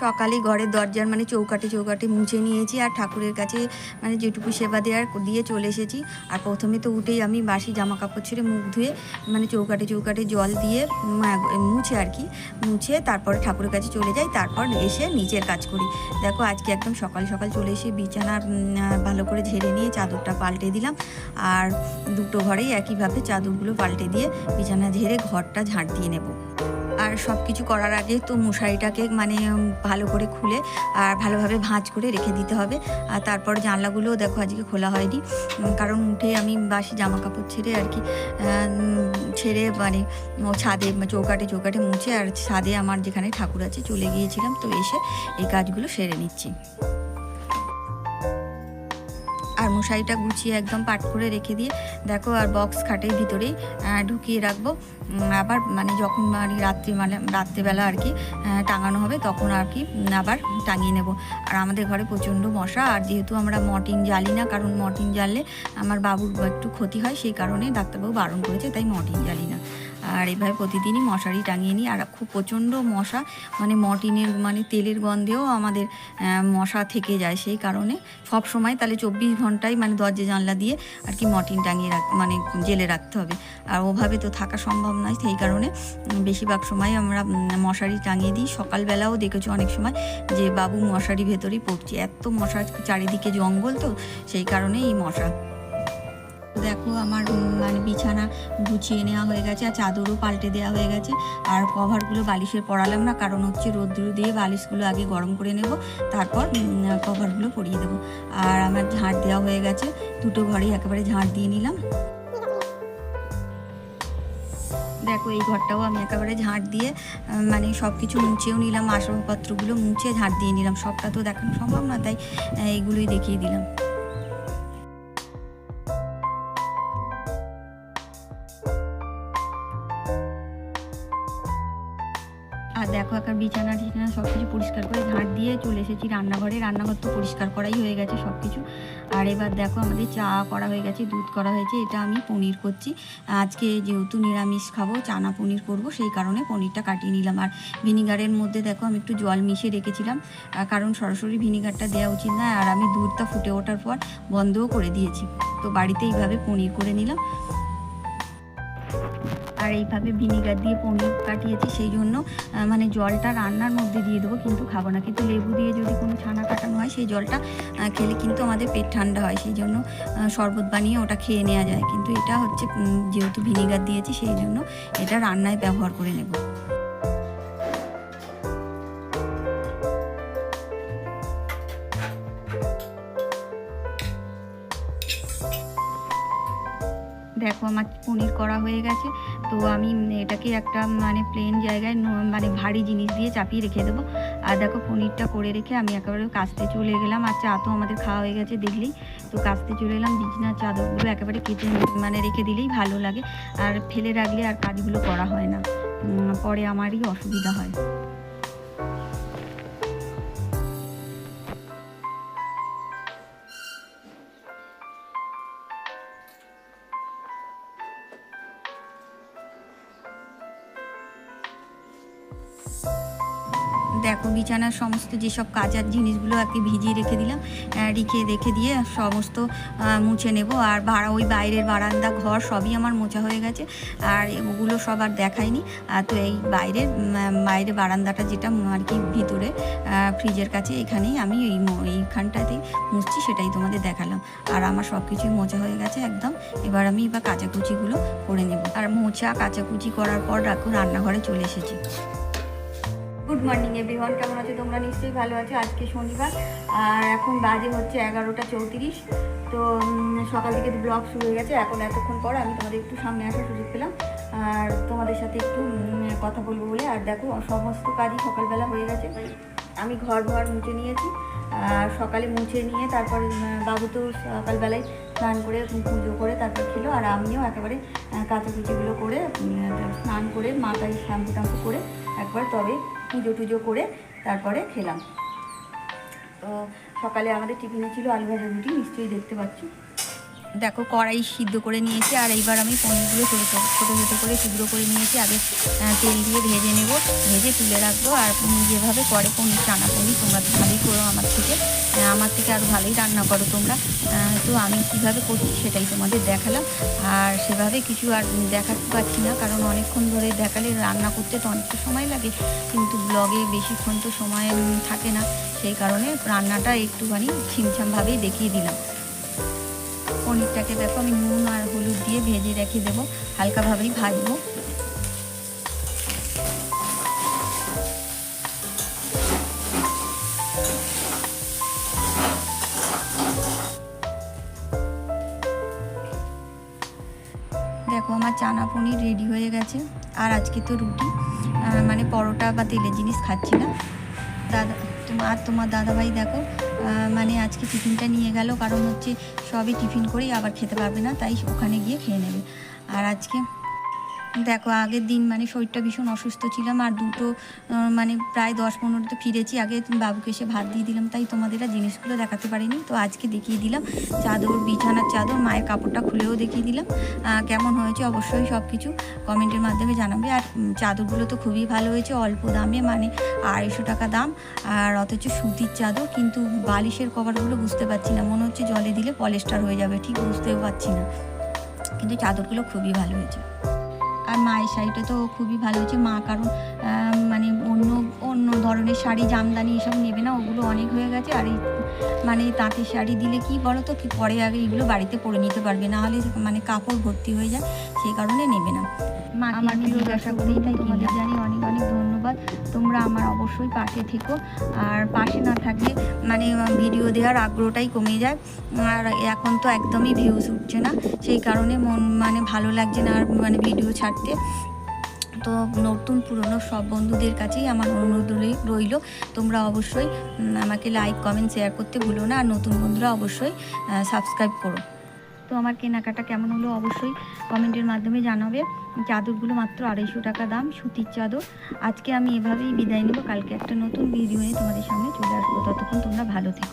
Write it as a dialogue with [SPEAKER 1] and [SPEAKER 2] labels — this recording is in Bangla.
[SPEAKER 1] সকালে ঘরের দরজার মানে চৌকাটে চৌকাটে মুছে নিয়েছি আর ঠাকুরের কাছে মানে যেটুকু সেবা দেওয়ার দিয়ে চলে এসেছি। আর প্রথমে তো উঠেই আমি বাসি জামা কাপড় ছেড়ে মুখ ধুয়ে মানে চৌকাটে চৌকাটে জল দিয়ে মুছে আর কি, মুছে তারপরে ঠাকুরের কাছে চলে যাই, তারপর এসে নিচের কাজ করি। দেখো আজকে একদম সকাল সকাল চলে এসে বিছানার ভালো করে ঝেড়ে নিয়ে চাদরটা পাল্টে দিলাম। আর দুটো ঘরেই একইভাবে চাদরগুলো পাল্টে দিয়ে বিছানা ঝেড়ে ঘরটা ঝাঁট দিয়ে নেব। আর সব কিছু করার আগে তো মশারিটাকে মানে ভালো করে খুলে আর ভালোভাবে ভাঁজ করে রেখে দিতে হবে। আর তারপর জানলাগুলোও দেখো আজকে খোলা হয়নি। কারণ উঠে আমি বাসি জামা কাপড় ছেড়ে আর কি ছেড়ে মানে ছাদে চৌকাটে চৌকাটে মুছে আর ছাদে আমার যেখানে ঠাকুর আছে চলে গিয়েছিলাম। তো এসে এই কাজগুলো সেরে নিচ্ছি। মশারিটা গুছিয়ে একদম পাট করে রেখে দিয়ে দেখো আর বক্স খাটের ভিতরেই ঢুকিয়ে রাখব। আবার মানে যখন মানে রাত্রি মানে রাত্রিবেলা আর কি টাঙানো হবে তখন আর কি আবার টাঙিয়ে নেব। আর আমাদের ঘরে প্রচণ্ড মশা, আর যেহেতু আমরা মর্টিন জ্বালি না, কারণ মর্টিন জ্বাললে আমার বাবুর একটু ক্ষতি হয়, সেই কারণে ডাক্তারবাবু বারণ করেছে, তাই মর্টিন জ্বালি না। আর এভাবে প্রতিদিনই মশারি টাঙিয়ে নিই। আর খুব প্রচণ্ড মশা মানে মর্টিনের মানে তেলের গন্ধেও আমাদের মশা থেকে যায় সেই কারণে। সব সময় তাহলে চব্বিশ ঘন্টায় মানে দরজা জানলা দিয়ে আর কি মর্টিন টাঙিয়ে রাখ মানে জেলে রাখতে হবে। আর ওভাবে তো থাকা সম্ভব নয়, সেই কারণে বেশিরভাগ সময় আমরা মশারি টাঙিয়ে দিই। সকালবেলাও দেখেছি অনেক সময় যে বাবু মশারি ভেতরেই পড়ছে। এত মশা চারিদিকে জঙ্গল তো, সেই কারণে এই মশা দেখো আমার মানে বিছানা গুছিয়ে নেওয়া হয়ে গেছে আর চাদরও পাল্টে দেওয়া হয়ে গেছে। আর কভারগুলো বালিশের পরালাম না, কারণ হচ্ছে রোদ্দুর দিয়ে বালিশগুলো আগে গরম করে নেব, তারপর কভারগুলো পরিয়ে দেবো। আর আমার ঝাঁট দেওয়া হয়ে গেছে, দুটো ঘরেই একেবারে ঝাঁট দিয়ে নিলাম। দেখো এই ঘরটাও আমি একেবারে ঝাঁট দিয়ে মানে সব কিছু মুছেও নিলাম, আসবাবপত্রগুলো মুছে ঝাঁট দিয়ে নিলাম। সবটা তো দেখানো সম্ভব না, তাই এইগুলোই দেখিয়ে দিলাম। সব কিছু পরিষ্কার করে ঝাঁট দিয়ে চলে এসেছি রান্নাঘরে। রান্নাঘর তো পরিষ্কার করাই হয়ে গেছে সব কিছু আর এবার দেখো আমাদের চা করা হয়ে গেছে, দুধ করা হয়েছে, এটা আমি পনির করছি। আজকে যেহেতু নিরামিষ খাব চানা পনির করব, সেই কারণে পনিরটা কাটিয়ে নিলাম। আর ভিনিগারের মধ্যে দেখো আমি একটু জল মিশিয়ে রেখেছিলাম কারণ সরাসরি ভিনিগারটা দেওয়া উচিত না, আর আমি দুধটা ফুটে ওঠার পর বন্ধও করে দিয়েছি। তো বাড়িতে এইভাবে পনির করে নিলাম। আর এইভাবে ভিনিগার দিয়ে পনির কাটিয়েছি সেই জন্য মানে জলটা রান্নার মধ্যে দিয়ে দেবো কিন্তু খাব না। কিন্তু লেবু দিয়ে যদি কোনো ছানা কাটানো হয়, সেই জলটা খেলে কিন্তু আমাদের পেট ঠান্ডা হয়। সেই জন্য শরবত বানিয়ে ওটা খেয়ে নেওয়া যায়। কিন্তু এটা হচ্ছে যেহেতু ভিনিগার দিয়েছি, সেই জন্য এটা রান্নায় ব্যবহার করে নেব। দেখো আমার পনির করা হয়ে গেছে। তো আমি এটাকে একটা মানে প্লেন জায়গায় মানে ভারী জিনিস দিয়ে চাপিয়ে রেখে দেবো। আর দেখো পনিরটা করে রেখে আমি একেবারে কাস্তে চলে গেলাম। আর চা তো আমাদের খাওয়া হয়ে গেছে দেখলেই। তো কাস্তে চলে এলাম বিছনার চাদরগুলো একেবারে কেটে মানে রেখে দিলেই ভালো লাগে। আর ফেলে রাখলে আর কাজগুলো করা হয় না। পরে আমারই অসুবিধা হয়। দেখো বিছানার সমস্ত যেসব কাজার জিনিসগুলো আর কি ভিজিয়ে রেখে দিলাম রেখে রেখে দিয়ে সমস্ত মুছে নেব। আর ভাড়া, ওই বাইরের বারান্দা, ঘর সবই আমার মোছা হয়ে গেছে। আর ওগুলো সব আর দেখায়নি তো এই বাইরের বাইরে বারান্দাটা যেটা আর কি ভিতরে ফ্রিজের কাছে, এখানেই আমি এই এইখানটাতেই মুছছি, সেটাই তোমাদের দেখালাম। আর আমার সব কিছুই মোছা হয়ে গেছে একদম। এবার আমি এবার কাচাকুচিগুলো করে নেব। আর মোছা, কাচাকুচি করার পর রাখো, রান্নাঘরে চলে এসেছি। গুড মর্নিং এভরিওয়ান কেমন আছো তোমরা? নিশ্চয়ই ভালো আছো। আজকে শনিবার আর এখন বাজে হচ্ছে এগারোটা চৌত্রিশ। তো সকাল থেকে ব্লগ শুরু হয়ে গেছে। এখন এতক্ষণ পর আমি তোমাদের একটু সামনে আসার সুযোগ পেলাম। আর তোমাদের সাথে একটু কথা বলব বলে। আর দেখো সমস্ত কাজই সকালবেলা হয়ে গেছে। আমি ঘর ঘর মুছে নিয়েছি। আর সকালে মুছে নিয়ে তারপর বাবু তো সকালবেলায় স্নান করে পুজো করে তারপর খেলো। আর আমিও একেবারে আহ, কাচাকুচিগুলো করে স্নান করে মাথায় শ্যাম্পু ট্যাম্পু করে একবার তবে পুজো টুজো করে তারপরে খেলাম। তো সকালে আমাদের টিফিনে ছিল আলু ভাজা রুটি, নিশ্চয়ই দেখতে পাচ্ছি। দেখো কড়াই সিদ্ধ করে নিয়েছি, আর এইবার আমি পনিরগুলো ছোটো ছোটো ছোটো করে টুকরো করে নিয়েছি। আগে তেল দিয়ে ভেজে নেব, ভেজে তুলে রাখব, আর যেভাবে করে পনির, চানা পনির, তোমরা ভালোই করো আমার থেকে। আহ, আমার থেকে আরও ভালোই রান্না করো তোমরা। তো আমি কীভাবে করছি সেটাই তোমাদের দেখালাম। আর সেভাবে কিছু আর দেখাতে পারছি না কারণ অনেকক্ষণ ধরে দেখালে রান্না করতে তো অনেকটা সময় লাগে কিন্তু ব্লগে বেশিক্ষণ তো সময় থাকে না সেই কারণে রান্নাটা একটুখানি ছিমছামভাবেই দেখিয়ে দিলাম। পনিরটাকে দেখো আমি নুন আর হলুদ দিয়ে ভেজে রেখে দেবো হালকাভাবেই ভাজবো। চানা পনির রেডি হয়ে গেছে। আর আজকে তো রুটি মানে পরোটা বা তেলের জিনিস খাচ্ছি না। দাদা আর তোমার দাদাভাই দেখো মানে আজকে টিফিনটা নিয়ে গেল, কারণ হচ্ছে সবই টিফিন করেই আবার খেতে পারবে না, তাই ওখানে গিয়ে খেয়ে নেবে। আর আজকে দেখো, আগের দিন মানে শরীরটা ভীষণ অসুস্থ ছিলাম আর দুটো মানে প্রায় দশ পনেরোতে ফিরেছি। আগে বাবুকে এসে ভাত দিয়ে দিলাম, তাই তোমাদের আর জিনিসগুলো দেখাতে পারিনি। তো আজকে দেখিয়ে দিলাম, চাদর, বিছানার চাদর, মায়ের কাপড়টা খুলেও দেখিয়ে দিলাম। কেমন হয়েছে অবশ্যই সব কিছু কমেন্টের মাধ্যমে জানাবে। আর চাদরগুলো তো খুবই ভালো হয়েছে, অল্প দামে মানে আড়াইশো টাকা দাম। আর অথচ সুতির চাদর, কিন্তু বালিশের কভারগুলো বুঝতে পারছি না। মনে হচ্ছে জলে দিলে পলেস্টার হয়ে যাবে, ঠিক বুঝতেও পারছি না। কিন্তু চাদরগুলো খুবই ভালো হয়েছে। আর মায়ের শাড়িটা তো খুবই ভালো হচ্ছে মা কারণ মানে অন্য অন্য ধরনের শাড়ি, জামদানি এসব নেবে না, ওগুলো অনেক হয়ে গেছে। আর এই মানে তাঁতের শাড়ি দিলে কি বলো তো পরে আগে এগুলো বাড়িতে পরে নিতে পারবে, না হলে মানে কাপড় ভর্তি হয়ে যায়। সেই কারণে নেবে না। আমার
[SPEAKER 2] আমি
[SPEAKER 1] প্রিয় দর্শক
[SPEAKER 2] তাই
[SPEAKER 1] তোমাদের জানি অনেক অনেক ধন্যবাদ। তোমরা আমার অবশ্যই পাশে থেকো। আর পাশে না থাকলে মানে ভিডিও দেওয়ার আগ্রহটাই কমে যায়। আর এখন তো একদমই ভিউজ উঠছে না। সেই কারণে মন মানে ভালো লাগছে না আর মানে ভিডিও ছাড়তে। তো নতুন পুরনো সব বন্ধুদের কাছেই আমার অনুরোধ রইল। তোমরা অবশ্যই আমাকে লাইক কমেন্ট শেয়ার করতে ভুলো না। আর নতুন বন্ধুরা অবশ্যই সাবস্ক্রাইব করো। তো আমার কেনাকাটা কেমন হলো অবশ্যই কমেন্টের মাধ্যমে জানাবে। চাদরগুলো মাত্র আড়াইশো টাকা দাম, সুতির চাদর। আজকে আমি এভাবেই বিদায় নেব। কালকে একটা নতুন ভিডিও নিয়ে তোমাদের সামনে চলে আসব। ততক্ষণ তোমরা ভালো থেকো।